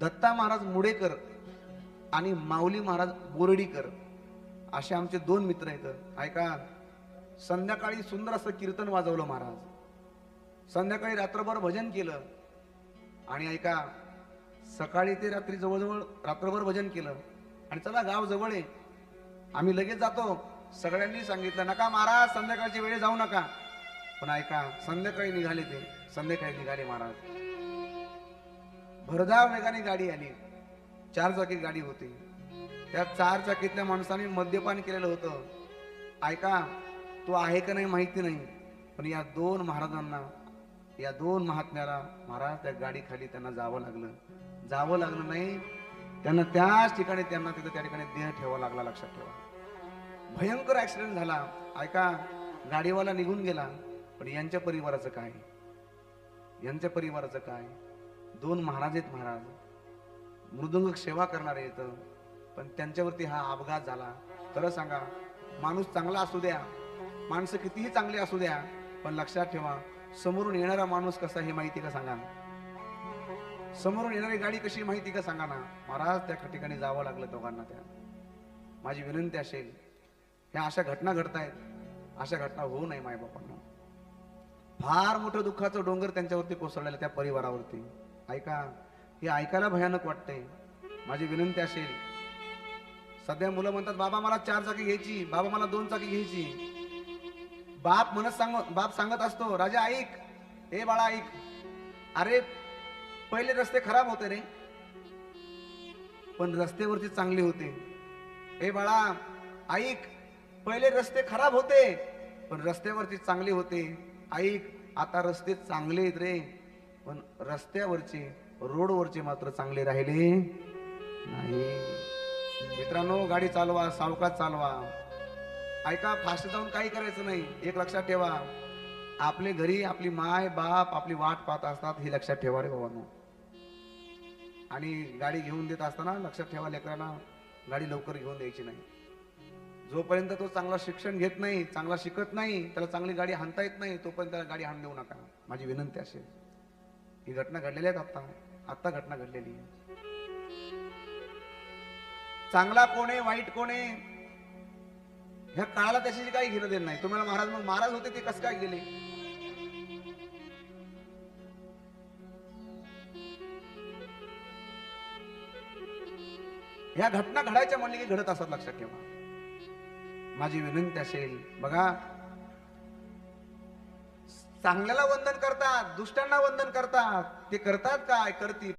दत्ता महाराज मुडेकर आणि माऊली महाराज बोर्डीकर असे आमचे दोन मित्र आहेत. ऐका संध्याकाळी सुंदर असं कीर्तन वाजवलं महाराज. संध्याकाळी रात्रभर भजन केलं. आणि ऐका सकाळी ते रात्री जवळजवळ रात्रभर भजन केलं. आणि चला गाव जवळ आहे. आम्ही लगेच जातो. सगळ्यांनी सांगितलं नका महाराज संध्याकाळची वेळ जाऊ नका. पण ऐका संध्याकाळी निघाले ते. संध्याकाळी निघाले महाराज. भरधाव वेगाने गाडी आली. चार चाकी गाडी होती. त्या चार चाकीतल्या माणसाने मद्यपान केलेलं होतं. ऐका तो आहे का नाही माहिती नाही पण या दोन महाराजांना या दोन महात्म्याला महाराज त्या गाडीखाली त्यांना जावं लागलं. जावं लागलं नाही त्यांना त्याच ठिकाणी त्यांना तिथं त्या ठिकाणी देह ठेवावा लागला लक्षात ठेवा. भयंकर ऍक्सिडेंट झाला. ऐका गाडीवाला निघून गेला पण यांच्या परिवाराचं काय? यांच्या परिवाराचं काय? दोन महाराज आहेत महाराज. मृदुंग सेवा करणारे येत पण त्यांच्यावरती हा अपघात झाला. खरं सांगा माणूस चांगला असू द्या माणसं कितीही चांगली असू द्या पण लक्षात ठेवा समोरून येणारा माणूस कसा हे माहिती का सांगा समोरून येणारी गाडी कशी माहिती का सांगा ना? महाराज त्या ठिकाणी जावं लागलं दोघांना त्या. माझी विनंती असेल ह्या अशा घटना घडतायत अशा घटना होऊ नये मायबापांना. फार मोठं दुःखाचं डोंगर त्यांच्यावरती कोसळलेलं त्या परिवारावरती. ऐका हे ऐकायला भयानक वाटतंय. माझी विनंती असेल. सध्या मुलं म्हणतात बाबा मला चार चाकी घ्यायची. बाबा मला दोन चाकी घ्यायची. बाप म्हणत सांग बाप सांगत असतो राजा ऐक. ए बाळा ऐक. अरे पहिले रस्ते खराब होते रे. पण रस्त्यावरती चांगले होते. ए बाळा ऐक. पहिले रस्ते खराब होते पण रस्त्यावरती चांगले होते. ऐक आता रस्ते चांगले आहेत रे. पण रस्त्यावरचे रोडवरचे मात्र चांगले राहिले. नाही. मित्रांनो गाडी चालवा सावकाश चालवा. ऐका फास्ट जाऊन काही करायचं नाही. एक लक्षात ठेवा. आपले घरी आपली माय बाप आपली वाट पाहत असतात हे लक्षात ठेवा रे बाबांनो आणि गाडी घेऊन देत असताना लक्षात ठेवा लेकरांना गाडी लवकर घेऊन द्यायची नाही. जोपर्यंत तो चांगला शिक्षण घेत नाही चांगला शिकत नाही त्याला चांगली गाडी हाणता येत नाही तोपर्यंत त्याला गाडी हाण देऊ नका. माझी विनंती असेल ही घटना घडलेल्या आहेत आता आता घटना घडलेली आहे. चांगला कोण आहे वाईट कोण आहे ह्या काळाला त्याच्याशी काही घेणं देणं नाही. तुम्हाला महाराज मग महाराज होते ते कसं काय गेले? ह्या घटना घडायच्या म्हणले की घडत असतात लक्षात ठेवा. माझी विनंती असेल बघा चांगल्याला वंदन करतात दुष्टांना वंदन करतात. ते करतात काय? करतील.